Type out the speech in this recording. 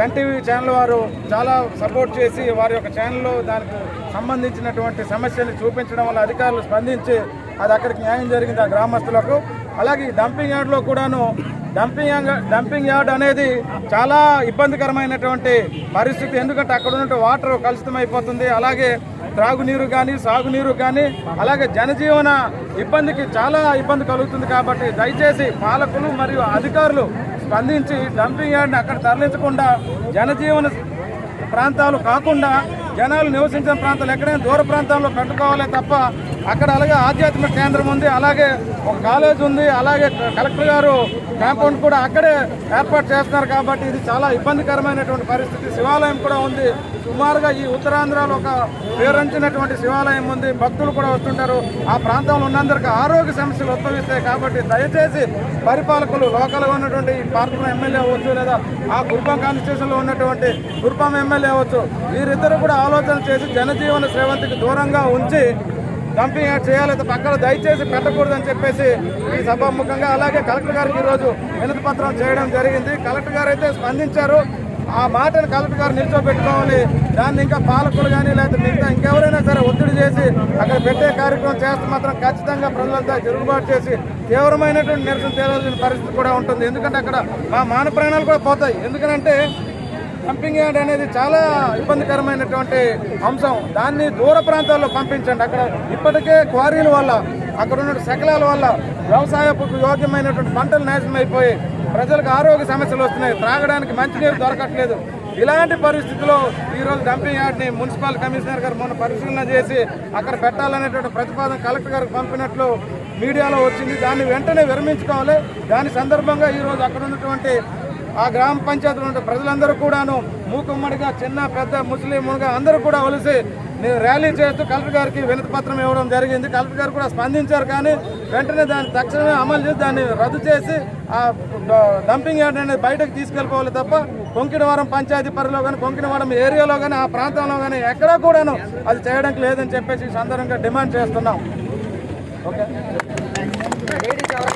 NTV channel వారు చాలా support చేసి వారి యొక్క ఛానల్లో దానికి సంబంధించినటువంటి సమస్యని చూపించడం వల్ల అధికారులు స్పందించి అది అక్కడికి న్యాయం జరిగింది ఆ గ్రామస్తులకు. అలాగే ఈ డంపింగ్ యార్డ్లో కూడాను డంపింగ్ డంపింగ్ యార్డ్ అనేది చాలా ఇబ్బందికరమైనటువంటి పరిస్థితి. ఎందుకంటే అక్కడ ఉన్న వాటర్ కలుషితం అయిపోతుంది అలాగే త్రాగునీరు కానీ సాగునీరు కానీ అలాగే జనజీవన ఇబ్బందికి చాలా ఇబ్బంది కలుగుతుంది కాబట్టి దయచేసి పాలకులు మరియు అధికారులు స్పందించి డంపింగ్ యార్డ్ని అక్కడ తరలించకుండా జనజీవన ప్రాంతాలు కాకుండా జనాలు నివసించిన ప్రాంతాలు ఎక్కడైనా దూర ప్రాంతాల్లో పెట్టుకోవాలే తప్ప అక్కడ అలాగే ఆధ్యాత్మిక కేంద్రం ఉంది అలాగే ఒక కాలేజ్ ఉంది అలాగే కలెక్టర్ గారు కాంపౌండ్ కూడా అక్కడే ఏర్పాటు చేస్తున్నారు కాబట్టి ఇది చాలా ఇబ్బందికరమైనటువంటి పరిస్థితి. శివాలయం కూడా ఉంది. సుమారుగా ఈ ఉత్తరాంధ్రలో ఒక పేరంచినటువంటి శివాలయం ఉంది. భక్తులు కూడా వస్తుంటారు. ఆ ప్రాంతంలో ఉన్నందరికీ ఆరోగ్య సమస్యలు ఉద్భవిస్తాయి కాబట్టి దయచేసి పరిపాలకులు లోకల్గా ఉన్నటువంటి ఈ పార్కుల ఎమ్మెల్యే అవ్వచ్చు లేదా ఆ గుర్పం కాన్స్టిట్యూషన్లో ఉన్నటువంటి గుర్పం ఎమ్మెల్యే అవ్వచ్చు. వీరిద్దరు కూడా ఆలోచన చేసి జనజీవన శ్రేవంతికి దూరంగా ఉంచి డంపింగ్ యాడ్ చేయాలి పక్కన దయచేసి పెట్టకూడదని చెప్పేసి ఈ సభాముఖంగా అలాగే కలెక్టర్ గారికి ఈరోజు వినతి పత్రం చేయడం జరిగింది. కలెక్టర్ గారు అయితే స్పందించారు. ఆ మాటను కలెక్టర్ గారు నిల్చోబెట్టుకోవాలి. దాన్ని ఇంకా పాలకులు కానీ లేకపోతే మిగతా ఇంకెవరైనా సరే ఒత్తిడి చేసి అక్కడ పెట్టే కార్యక్రమం చేస్తే మాత్రం ఖచ్చితంగా ప్రజలంతా జరుగుబాటు చేసి తీవ్రమైనటువంటి నిరసన తేలాల్సిన పరిస్థితి కూడా ఉంటుంది. ఎందుకంటే అక్కడ మా మాన ప్రాణాలు కూడా పోతాయి. ఎందుకంటే పంపింగ్ యార్డ్ అనేది చాలా ఇబ్బందికరమైనటువంటి అంశం. దాన్ని దూర ప్రాంతాల్లో పంపించండి. అక్కడ ఇప్పటికే క్వారీల వల్ల అక్కడ ఉన్న శకలాల వల్ల వ్యవసాయపు యోగ్యమైనటువంటి పంటలు నాశనం అయిపోయి ప్రజలకు ఆరోగ్య సమస్యలు వస్తున్నాయి. త్రాగడానికి మంచినీరు దొరకట్లేదు. ఇలాంటి పరిస్థితుల్లో ఈరోజు డంపింగ్ యార్డ్ని మున్సిపల్ కమిషనర్ గారు మొన్న పరిశీలన చేసి అక్కడ పెట్టాలనేటువంటి ప్రతిపాదన కలెక్టర్ గారికి పంపినట్లు మీడియాలో వచ్చింది. దాన్ని వెంటనే విరమించుకోవాలి. దాని సందర్భంగా ఈరోజు అక్కడ ఉన్నటువంటి ఆ గ్రామ పంచాయతీలో ఉన్న ప్రజలందరూ కూడాను మూకుమ్మడిగా చిన్న పెద్ద ముస్లింగా అందరూ కూడా కలిసి నేను ర్యాలీ చేస్తూ కలెక్టర్ గారికి వినతి పత్రం ఇవ్వడం జరిగింది. కలెక్టర్ గారు కూడా స్పందించారు కానీ వెంటనే దాన్ని తక్షణమే అమలు చేసి దాన్ని రద్దు చేసి ఆ డంపింగ్ యార్డ్ అనేది బయటకు తీసుకెళ్ళిపోవాలి తప్ప కొంకినవరం పంచాయతీ పరిలో కానీ కొంకినవరం ఏరియాలో కానీ ఆ ప్రాంతంలో కానీ ఎక్కడా కూడాను అది చేయడానికి లేదని చెప్పేసి సందర్భంగా డిమాండ్ చేస్తున్నాం. ఓకే?